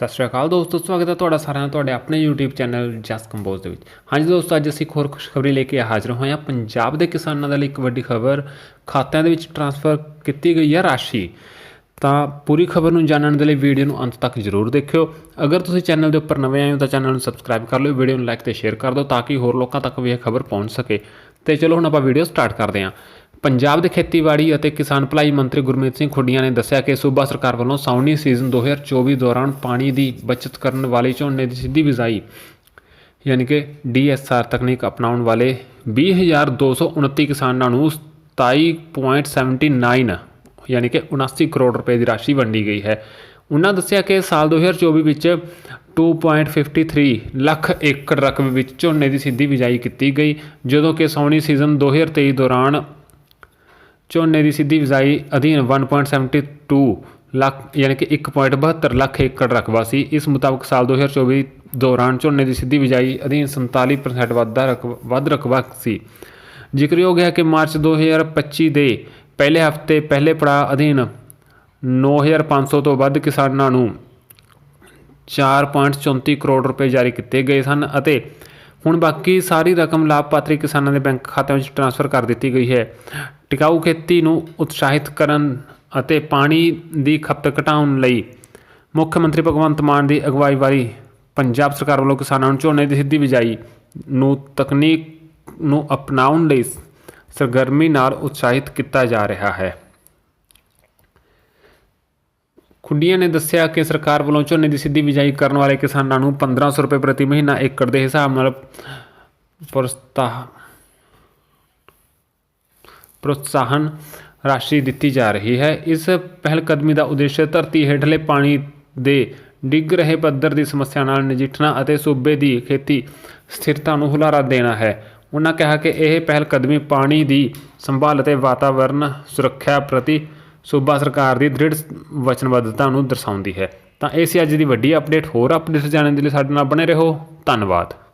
ਸਤਿ ਸ਼੍ਰੀ ਅਕਾਲ ਦੋਸਤੋ, ਸਵਾਗਤ ਹੈ ਤੁਹਾਡਾ ਸਾਰਿਆਂ ਦਾ ਤੁਹਾਡੇ ਆਪਣੇ YouTube ਚੈਨਲ ਜਸ ਕੰਪੋਜ਼ ਦੇ ਵਿੱਚ। ਹਾਂਜੀ ਦੋਸਤੋ, ਅੱਜ ਅਸੀਂ ਇੱਕ ਹੋਰ ਖੁਸ਼ਖਬਰੀ ਲੈ ਕੇ ਹਾਜ਼ਰ ਹੋਏ ਹਾਂ। ਪੰਜਾਬ ਦੇ ਕਿਸਾਨਾਂ ਦੇ ਲਈ ਇੱਕ ਵੱਡੀ ਖਬਰ ਖਾਤਿਆਂ ਦੇ ਵਿੱਚ ਟ੍ਰਾਂਸਫਰ ਕੀਤੀ ਗਈ ਹੈ ਰਾਸ਼ੀ। ਤਾਂ ਪੂਰੀ ਖਬਰ ਨੂੰ ਜਾਣਨ ਦੇ ਲਈ ਵੀਡੀਓ ਨੂੰ ਅੰਤ ਤੱਕ ਜ਼ਰੂਰ ਦੇਖਿਓ। ਅਗਰ ਤੁਸੀਂ ਚੈਨਲ ਦੇ ਉੱਪਰ ਨਵੇਂ ਆਏ ਹੋ ਤਾਂ ਚੈਨਲ ਨੂੰ ਸਬਸਕ੍ਰਾਈਬ ਕਰ ਲਓ, ਵੀਡੀਓ ਨੂੰ ਲਾਈਕ ਤੇ ਸ਼ੇਅਰ ਕਰ ਦਿਓ ਤਾਂ ਕਿ ਹੋਰ ਲੋਕਾਂ ਤੱਕ ਵੀ ਇਹ ਖਬਰ ਪਹੁੰਚ ਸਕੇ। ਤੇ ਚਲੋ ਹੁਣ ਆਪਾਂ ਵੀਡੀਓ ਸਟਾਰਟ ਕਰਦੇ ਹਾਂ। ਪੰਜਾਬ ਦੇ ਖੇਤੀਬਾੜੀ ਅਤੇ ਕਿਸਾਨ ਭਲਾਈ ਮੰਤਰੀ ਗੁਰਮੀਤ ਸਿੰਘ ਖੁੱਡੀਆਂ ਨੇ ਦੱਸਿਆ ਕਿ ਸੂਬਾ ਸਰਕਾਰ ਵੱਲੋਂ ਸਾਉਣੀ ਸੀਜ਼ਨ 2024 ਦੌਰਾਨ ਪਾਣੀ ਦੀ ਬਚਤ ਕਰਨ ਵਾਲੀ ਝੋਨੇ ਦੀ ਸਿੱਧੀ ਬਿਜਾਈ, ਯਾਨੀ ਕਿ ਡੀਐਸਆਰ ਤਕਨੀਕ ਅਪਣਾਉਣ ਵਾਲੇ 20229 ਕਿਸਾਨਾਂ ਨੂੰ 27.79 ਯਾਨੀ ਕਿ 79 ਕਰੋੜ ਰੁਪਏ ਦੀ ਰਾਸ਼ੀ ਵੰਡੀ ਗਈ ਹੈ। ਉਹਨਾਂ ਦੱਸਿਆ ਕਿ ਸਾਲ 2024 ਵਿੱਚ 2.53 ਲੱਖ ਏਕੜ ਰਕਮ ਵਿੱਚ ਝੋਨੇ ਦੀ ਸਿੱਧੀ ਬਿਜਾਈ ਕੀਤੀ ਗਈ, ਜਦੋਂ ਕਿ ਸਾਉਣੀ ਸੀਜ਼ਨ 2023 ਦੌਰਾਨ ਝੋਨੇ ਦੀ ਸਿੱਧੀ ਬਿਜਾਈ ਅਧੀਨ 1.72 ਲੱਖ, ਯਾਨੀ ਕਿ 1.72 ਲੱਖ ਏਕੜ ਰਕਬਾ ਸੀ। ਇਸ ਮੁਤਾਬਕ ਸਾਲ 2024 ਦੌਰਾਨ ਝੋਨੇ ਦੀ ਸਿੱਧੀ ਬਿਜਾਈ ਅਧੀਨ 47% ਵਾਧਾ ਰਕਬਾ, ਵੱਧ ਰਕਬਾ ਸੀ। ਜ਼ਿਕਰਯੋਗ ਹੈ ਕਿ ਮਾਰਚ 2025 ਦੇ ਪਹਿਲੇ ਹਫ਼ਤੇ ਪਹਿਲੇ ਪੜਾਅ ਅਧੀਨ 9500 ਤੋਂ ਵੱਧ ਕਿਸਾਨਾਂ ਨੂੰ 4.34 ਕਰੋੜ ਰੁਪਏ ਜਾਰੀ ਕੀਤੇ ਗਏ ਸਨ ਅਤੇ ਹੁਣ ਬਾਕੀ ਸਾਰੀ ਰਕਮ ਲਾਭਪਾਤਰੀ ਕਿਸਾਨਾਂ ਦੇ ਬੈਂਕ ਖਾਤਿਆਂ ਵਿੱਚ ਟ੍ਰਾਂਸਫਰ ਕਰ ਦਿੱਤੀ ਗਈ ਹੈ। ਟਿਕਾਊ ਖੇਤੀ ਨੂੰ ਉਤਸ਼ਾਹਿਤ ਕਰਨ ਅਤੇ ਪਾਣੀ ਦੀ ਖਪਤ ਘਟਾਉਣ ਲਈ ਮੁੱਖ ਮੰਤਰੀ ਭਗਵੰਤ ਮਾਨ ਦੀ ਅਗਵਾਈ ਵਾਲੀ ਪੰਜਾਬ ਸਰਕਾਰ ਵੱਲੋਂ ਕਿਸਾਨਾਂ ਨੂੰ ਝੋਨੇ ਦੀ ਸਿੱਧੀ ਬਿਜਾਈ ਨੂੰ ਤਕਨੀਕ ਨੂੰ ਅਪਣਾਉਣ ਲਈ ਸਰਗਰਮੀ ਨਾਲ ਉਤਸ਼ਾਹਿਤ ਕੀਤਾ ਜਾ ਰਿਹਾ ਹੈ। ਖੁੱਡੀਆਂ ਨੇ ਦੱਸਿਆ ਕਿ ਸਰਕਾਰ ਵੱਲੋਂ ਝੋਨੇ ਦੀ ਸਿੱਧੀ ਬਿਜਾਈ ਕਰਨ ਵਾਲੇ ਕਿਸਾਨਾਂ ਨੂੰ 1500 ਰੁਪਏ ਪ੍ਰਤੀ ਮਹੀਨਾ ਏਕੜ ਦੇ ਹਿਸਾਬ ਨਾਲ ਪ੍ਰੋਤਸਾਹ, ਪ੍ਰੋਤਸਾਹਨ ਰਾਸ਼ੀ ਦਿੱਤੀ ਜਾ ਰਹੀ ਹੈ। ਇਸ ਪਹਿਲ ਕਦਮੀ ਦਾ ਉਦੇਸ਼ ਧਰਤੀ ਹੇਠਲੇ ਪਾਣੀ ਦੇ ਡਿੱਗ ਰਹੇ ਪੱਧਰ ਦੀ ਸਮੱਸਿਆ ਨਾਲ ਨਜਿੱਠਣਾ ਅਤੇ ਸੂਬੇ ਦੀ ਖੇਤੀ ਸਥਿਰਤਾ ਨੂੰ ਹੁਲਾਰਾ ਦੇਣਾ ਹੈ। ਉਹਨਾਂ ਕਿਹਾ ਕਿ ਇਹ ਪਹਿਲ ਕਦਮੀ ਪਾਣੀ ਦੀ ਸੰਭਾਲ ਅਤੇ ਵਾਤਾਵਰਣ ਸੁਰੱਖਿਆ ਪ੍ਰਤੀ ਸੂਬਾ ਸਰਕਾਰ ਦੀ ਦ੍ਰਿੜ ਵਚਨਬੱਧਤਾ ਨੂੰ ਦਰਸਾਉਂਦੀ ਹੈ। ਤਾਂ ਇਹ ਸੀ ਅੱਜ ਦੀ ਵੱਡੀ ਅਪਡੇਟ ਹੋਰ ਅਪਡੇਟ ਜਾਣਨ ਦੇ ਲਈ ਸਾਡੇ ਨਾਲ ਬਣੇ ਰਹੋ। ਧੰਨਵਾਦ।